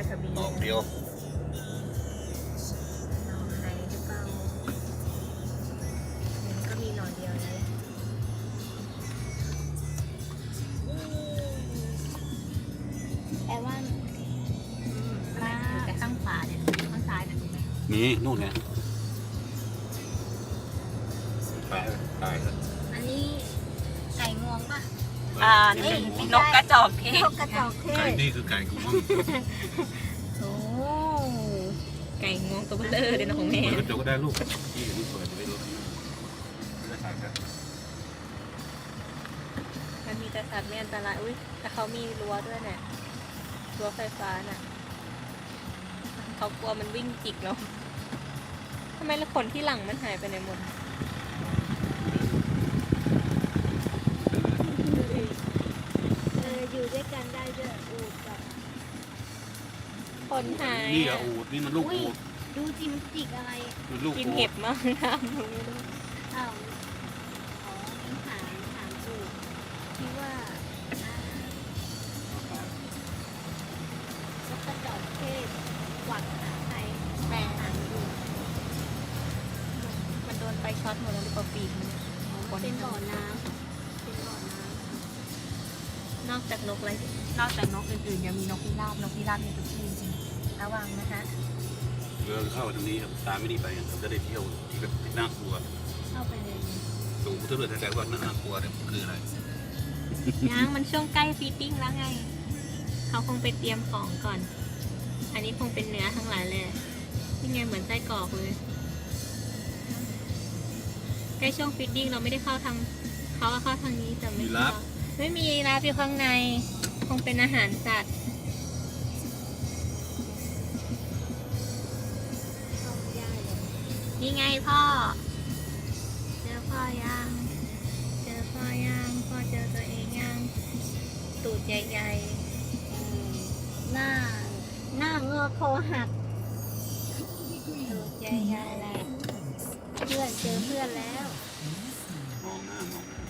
ายทะเบียนดอกเดียวหน่อไห้หรือเปล่ามันก็มีหน่อเดียวนะแปลว่ามาแต่ข้างขวาเนี่ยข้างซ้ายเนี่ยถูกไหมนี่นู่นไงตายตายแล้วอันนี้ไก่งวงป่ะ อ่านี่นี่ไม่นกกระจอกเทนศกกระจอกเทไก่ศนี่คือไก่กูมั่งโอ้ไก่งวงตัวเบลอเลยนะของแม่เปิดกระจกก็ได้ลูกที่อย่างนี้เปิดไปรถไม่ได้ถ่ายกันมันมีแต่สัตว์ไม่อันตรายอุ้ยแต่เขามีรั้วด้วยเนี่ยรั้วไฟฟ้าน่ะเขากลัวมันวิ่งจิกเราทำไมละขนที่หลังมันหายไปไหนหมด นหายนี่อะอะอูดนี่มันลูกอุ้ยอูดดูจิมจิกอะไรมันลูกกินอูเห็ดบมากน้ำรู้ไม่รู้อ้าวอ๋อมีหางหางอูดที่ว่าอ่านกกระจอกเทศหวักหาใครแปลหางอูดมันโดนไฟช็อตหมดแล้วหรือเปล่าปีกมันเนี่ยมันเป็นบ่อน้ำเป็นบ่อน้ำ นอกจากนกอะไรนอกจากนกอื่นๆยังมีนกพิราบนกพิราบมีทุกที่จริง ระวังนะคะเรือเข้าทางนี้ครับตามไม่ดีไปเราจะได้เที่ยวที่แบบน่ากลัวเข้าไปเลยสูงพุทธเรือแต่ว่าน่ากลัวเนี่ยคืออะไรยังมันช่วงใกล้ฟีดดิ้งแล้วไง เขาคงไปเตรียมของก่อน อันนี้คงเป็นเนื้อทั้งหลายเลยนี่ไงเหมือนไส้กรอกเลยใกล้ช่วงฟีดดิ้งเราไม่ได้เข้าทางเขาว่าเข้าทางนี้แต่ไม่ยีราเข้าฟไม่มียีราฟอยู่ข้างใน คงเป็นอาหารสัตว์ นี่ไงพ่อ เจอพ่อยัง เจอพ่อยัง พ่อเจอตัวเองยัง ตูดใหญ่เออหน้า หน้าเงือกคอหักๆตูดใหญ่ๆแหละเพื่อนเจอเพื่อนแล้วมองหน้ามองหน้า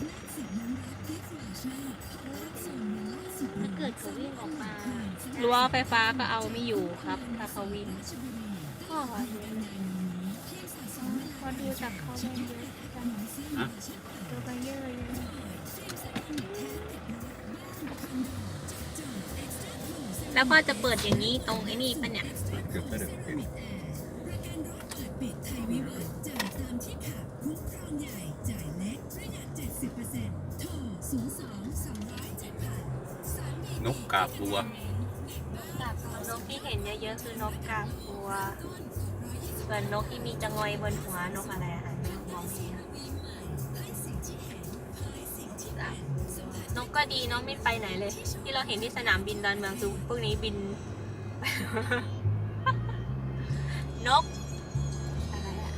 ถ้าเกิดเขาวิ่งออกมารั้วไฟฟ้าก็เอาไม่อยู่ครับ ถ้าเขาวิ่งพ่อเห็น พอดูจากเขาไปเยอะจังฮะตัวไปเยอะเลยแล้วพ่อจะเปิดอย่างนี้ตรงไอ้นี่ปะเนี่ยเกือบไม่ได้เห็นนกกาบบัวกับนกที่เห็นเยอะๆคือนกกาบบัว ส่วนนกที่มีจะงอยบนหัวนกอะไรอะคะมองไม่เห็นนกก็ดีเนาะไม่ไปไหนเลย ที่เราเห็นที่สนามบินดอนเมืองคือพวกนี้บิน นกอะไรอะ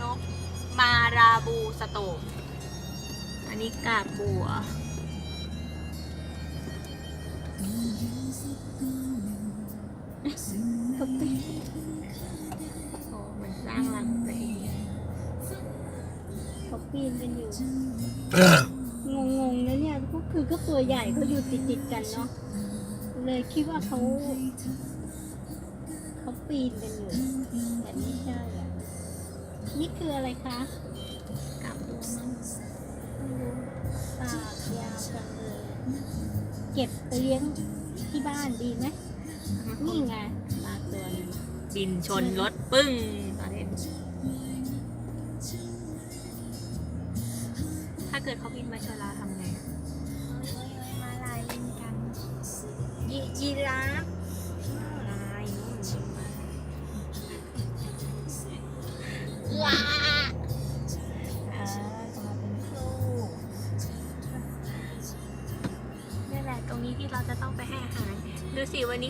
นกมาราบูสโตกอันนี้กาบบัว เขาปีนโอ้เหมือนสร้างรังตัวเองเขาปีนกันอยู่ งงๆนะเนี่ยก็คือก็ตัวใหญ่เขาอยู่ติดติดๆกันเนาะ เลยคิดว่าเขาเขาปีนกันอยู่ แต่ไม่ใช่อะ นี่คืออะไรคะกาบบัวมั้งไม่รู้ปากยาวจังเลย เก็บไปเลี้ยงที่บ้านดีไหม นี่ไงปลาตัวหนึงบินชนรถปึ้งตอนเห็นถ้าเกิดเขาบินมาชนเราทำไงอะเอ้ยเอ้ยมาลายเล่นกันยียีราฟ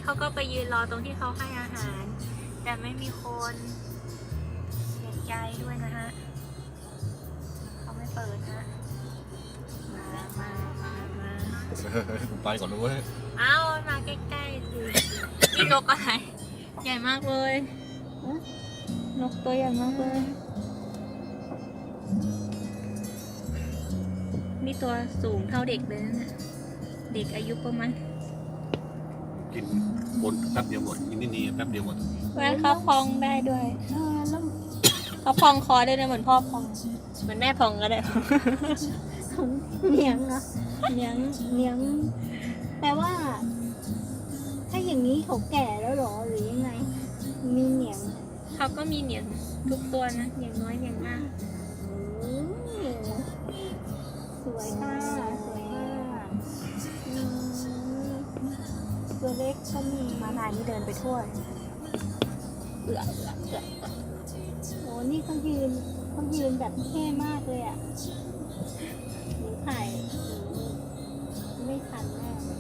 เขาก็ไปยืนรอตรงที่เขาให้อาหาร แต่ไม่มีคนเสียใจด้วยนะฮะเขาไม่เปิดฮะมามามามาไปก่อนด้วยเอามาใกล้ๆสินี่นกอะไรใหญ่มากเลยนกตัวใหญ่มากเลยนี่ตัวสูงเท่าเด็กเลยนะเนี่ยเด็กอายุประมาณกิน บนแป๊บเดียวหมดกินนี่นี่แป๊บเดียวหมดงั้นเขาพองได้ด้วย เออแล้วเขาพองคอได้ด้วยเหมือนพ่อพอง เหมือนแม่พองก็ได้ เหนียงเหรอเหนียงเหนียงแปลว่า ถ้าอย่างนี้เขาแก่แล้วเหรอหรือยังไง มีเหนียงเขาก็มีเหนียงทุกตัวนะเหนียงน้อยเหนียงมากอืมสวยค่ะสวยค่ะ ตัวเล็กก็มีมาลายนี่เดินไปทั่วเอือเอือเอือโอ้นี่เขายืนเขายืนแบบเท่มากเลยอะหนูถ่ายหนูไม่ทันแน่เลย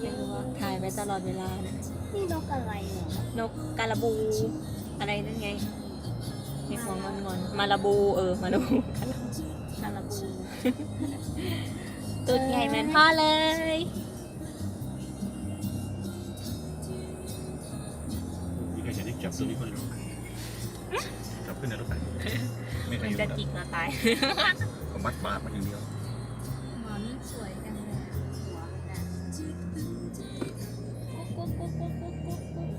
ไม่รู้ว่าถ่ายไปตลอดเวลานะนี่นกอะไรเนี่ยนกการาบู อะไรนั่นไงมีของงอนงอนๆมาลาบูเออมาลาบูคาราบูตัวใหญ่เหมือนพ่อเลย จะได้จับตัวนี้คนหนึ่งจับขึ้นในรถไฟไม่เคมัยนเห็นจะจับจิกมาตายเขามัดปากมันอย่างเดียวหมอนสวยจังเลยหัวน่ะกุ๊กกุ๊กกุ๊กกุ๊กกุ๊กกุ๊ก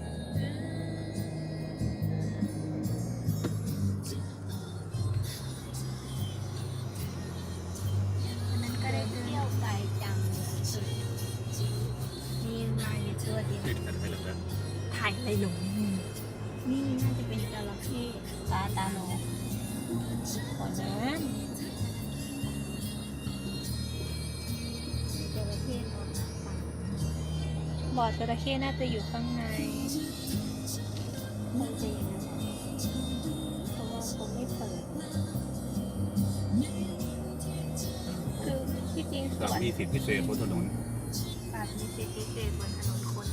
อันนั้นก็ได้เที่เที่ยยววไกลจังเลยมีลายอยู่ตัวเดียวติดกันไปแล้วกันถ่ายอะไรหลง นี่น่าจะเป็นจระเข้ตาตาโนก่อนนะจระเข้นอนหน้าตาบ่อจระเข้น่าจะอยู่ข้างในคงจะอย่างนั้นแหละเพราะว่าคงไม่เปิด คือที่จริงสสาวนมีสิทธิพิเศษบนถนน แบบมีสิทธิพิเศษบนถนนคน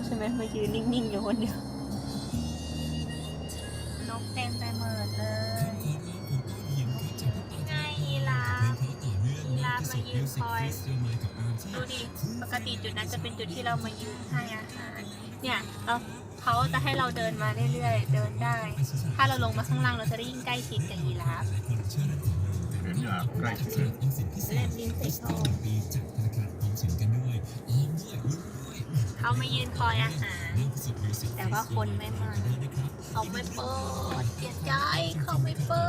แกแล้วใช่ไหมมายืนนิ่งๆอยู่คนเดียวนกเต็มไปหมดเลยไงยีราฟยีราฟมายืนคอยดูดิปกติจุดนั้นจะเป็นจุดที่เรามายืนให้อาหารเนี่ยเราเขาจะให้เราเดินมาเรื่อยๆ เดินได้ ถ้าเราลงมาข้างล่างเราจะได้ยิ่งใกล้ชิดกับยีราฟเห็นอยากใกล้ชิดเลยแลบลิ้นใส่ท่อ เขามายืนคอยอาหาร แต่ว่าคนไม่มาเขาไม่เปิดเสียใจเขาไม่เปิ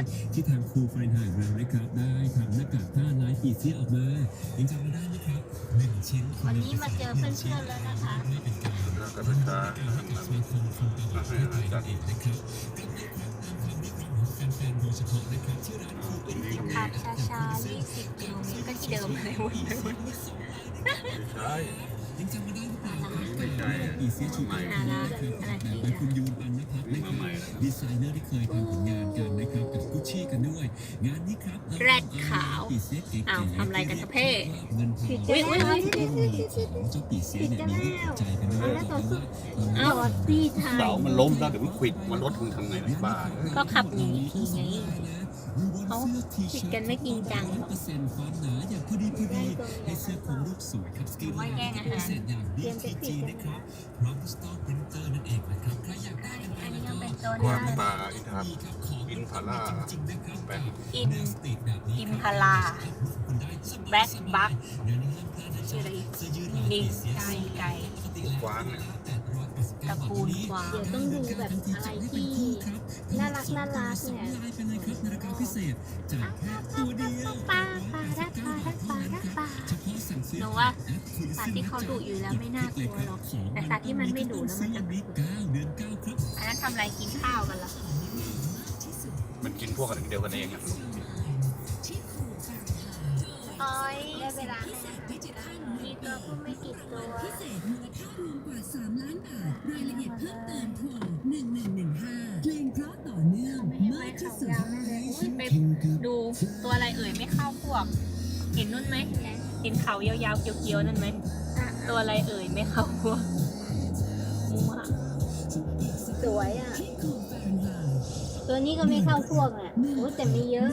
ด ที่ทางครูไฟนไฮเรานะครับได้ทำหน้ากากผ้าลายปีเสียออกมายังจำไม่ได้ไหมครับหนึ่งชิ้นวันนี้มาเจอเพื่อนๆแล้วนะคะ แล้วก็เป็นตาสมาคมคนตาให้อาหารสัตว์นะครับแฟนๆโดยเฉพาะนะครับที่ร้านครูตรงนี้มีขับช้าๆ20กิโลเมตรก็ที่เดิมเลยวนไปวนมาใช่ ยังจำไม่ได้หรือเปล่าครับไม่ใช่ปีเสียชูใหม่น่ารักอะไรที่แบบคุณยูนปันนะครับมีนะครับดีไซเนอร์ที่เคยทำผลงานกันนะครับกับกุชชี่กันด้วย งานนี้ครับแรดขาวปีเสียเก๋ๆอ้าวทำอะไรกันสะเพ่เงินทองของเจ้าปีเสียเนี่ยมีรูปใจกันด้วยแล้วต่อสู้เอ้าจอดพี่ทยเสามันล้มแล้วเดี๋ยวมันขวิดมันรถมึงทำไงไอ้บ้าก็ขับหนีทีไง เขาผิดกันไม่จริงจังหรอกเปอร์เซ็นต์ความหนาอย่างพอดีพอดีให้เสื้อคลุมรูปสวยครับสกินว่าแย่งอาหารพิเศษอย่าง BTG นะครับพร้อมสต็อกปรินเตอร์นั่นเองนะครับใครอยากได้กันอันนี้ยังเป็นตัวกวางน่าตาอินทามอินพาร่าจริงๆนะครับแปะอินสตรีทแบบนี้อิมพาลาคุณได้สแบล็คบัคงานนี้ห้ามพลาดนะชื่ออะไรอีกเสื้อยืดลิงไก่ไก่กวางเนี่ย ตระกูลกวางเดี๋ยวต้องดูแบบอะไรที่น่ารักน่ารักเนี่ยลายไปเลยครับในราคาพิเศษจายแค่ตัวเดียวปลาปลาปลาปลาปลาปลาเฉพาะสั่งซื้อหนูว่าสัตว์ที่เขาดุอยู่แล้วไม่น่ากลัวหรอกแต่สัตว์ที่มันไม่ดุแล้วมันจะเดือนเก้าครับอันนั้นทำอะไรกินข้าวกันเหรอมันกินพวกกันเดียวกันเองอะ โอ้ยได้เวลาให้อาหารมีตัวผู้ไม่กี่ตัว พิเศษมูลค่ารวมกว่า 3 ล้านบาท รายละเอียดเพิ่มเติมโทร1115เพลงเพราะต่อเนื่องไม่ให้ไว้มากเขาที่สุดยาวแน่เลยอุ๊ยไปดูตัวอะไรเอ่ยไม่เข้าพวก เห็นนุ่นไหม เห็นเขายาวๆเกียวๆนั่นไหม ตัวอะไรเอ่ยไม่เข้าหัวมัวสวยอะต์ตัวนี้ก็ไม่เข้าพวกอะโอ้แต่มีเยอะ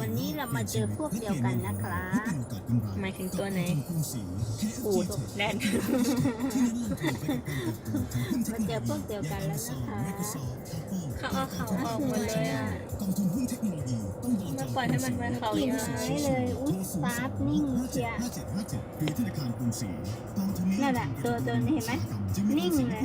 วันนี้เรามาเจอพวกเดียวกันนะครับ หมายถึงตัวไหนปูตกแดนมาเจอพวกเดียวกันแล้วนะคะเขาเอาเขาออกหมดเลยอะกองทุนหุ้นเทคโนโลยีต้องยอมมาปล่อยให้มันเป็นเขากิ่งยาวไม้เลยอุ้ยฟาสนิ่งเชียร์ห้าเจ็ดห้าเจ็ดหรือธนาคารกรุงศรีกองทุนนี้นั่นแหละตัวตัวนี้เห็นไหมนิ่งเลย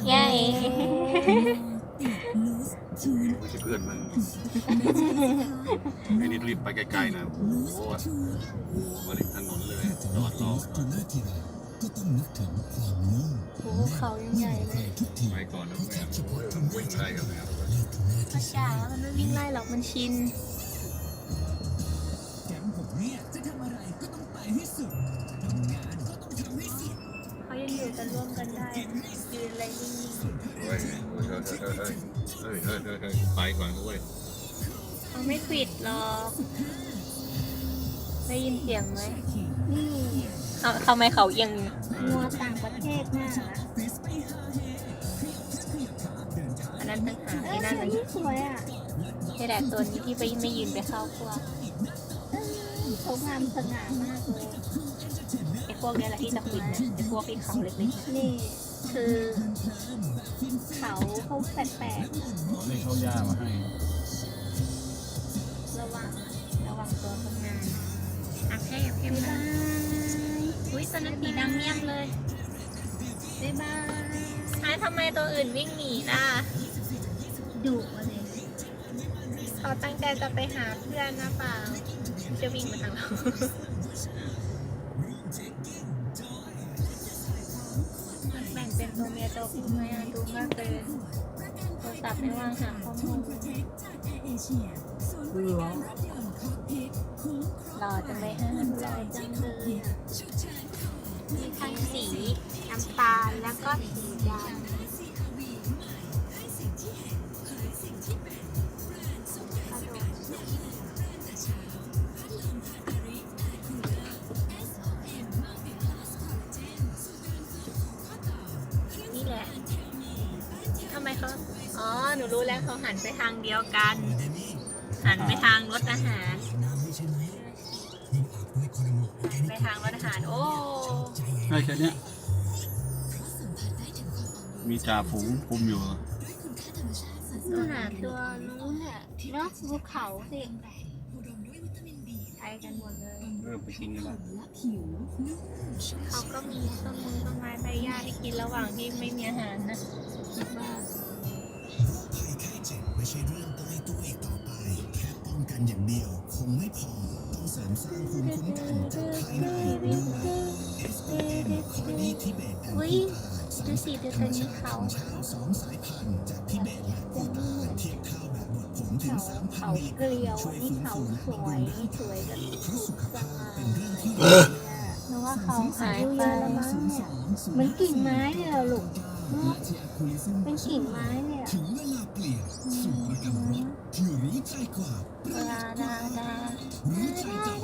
คะจ๊ะยายติดลูสทูนไม่ใช่เพื่อนมันไอ้นี่รีบไปไกลๆนะโอ้ลูสโหทูนมาริมถนนเลยจอดรอจูน่าทีไรก็ต้องนึกถึงความนุ่มโอ้เขายังใหญ่เลยทุกทีไปก่อนนะแม่วิ่งไล่กันแล้วพระจ๋ามันไม่วิ่งไล่หรอกมันชินแก๊งผมเนี่ยจะทำอะไรก็ต้องไปให้สุด ยังอยู่กันร่วมกันได้ยืนอะไรนิ่งเฮ้ยเฮ้ยเฮ้ยเฮ้ยเฮ้ยเฮ้ยเฮ้ยเฮ้ยไปก่อนด้วยๆเขาไม่ปิดหรอกได้ยินเสียงไหมนี่เอาทำไมเขาเอียงงัวต่างประเทศน่ากอันนั้นต่างหากเอไอ้อนั่นตัวนี้สวยอะนี่แหละตัวนี้ที่ไปไม่ยืนไปเข้าพวก เออเขางามสง่ามากเลย พวกเนี้แหละที่จะปิดนะไอ้พวกที่เขาเล็กๆนะนี่คือเขาเขาแปลกนี่เขาย่ามาให้ระวังระวังตัวข้างหน้าอะแค่แค่ๆบ๊ายมาบายอุ้ยตัวนั้นสีดำเมี่ยมเลยบ๊ายบายอ้าวทำไมตัวอื่นวิ่งหนีล่ะดุมาเลยเขาตั้งใจจะไปหาเพื่อนนะเปล่าจะวิ่งมาทางเรา ตกทำไมอาดูมากเกินโทรศัพท์ไม่ว่างหาข้อมูลดูหรอรอจะไม่ห้ามใจจังเลยมีทั้งสีน้ำตาลแล้วก็สีดำ ขาหันไปทางเดียวกัน หันไปทางรถอาหารไปทางรถอาหาร โอ้ใช่แค่เนี้ยมีจ่าฝูงคุมอยู่ตัวนู้นน่ะเนอกภูเขาสิไปกันหมดเลย เริ่มไปกินกันละเขาก็มีต้นมงต้นไม้ใบหญ้าให้กินระหว่างที่ไม่มีอาหารนะคิดว่า ไม่ใช่เรื่องใกล้ตัวอีกต่อไป แค่ป้องกันอย่างเดียว คงไม่พอ ต้องเสริมสร้างภูมิคุ้มกันจากภายในด้วย SOM คอร์ดีทิเบตแอนอุ๊ยพูตานดูสิดูตัวนี้เขาของช้างสองสายพันธุ์จากทิเบตและพูตานเทียบเท่าแบบบดผมถึงเขา3,000เขามิลลิกเกรัมลียวช่วยนี่ฟื้นเขาฟูและสบำวรุยงร่างนี่สวยกันเพราะสุขภาพเป็นเรื่องที่หนูว่าเขาอายุเยอะแล้วมั้งเนี่ยเหมือนกิ่งไม้เลยเหรอลูกเนอะเป็นกิ่งไม้เลยอะถึงเวลาเลี่ยนสู่ประกรรมที่รู้ใจกว่าปราดกว่ารู้ใจจับ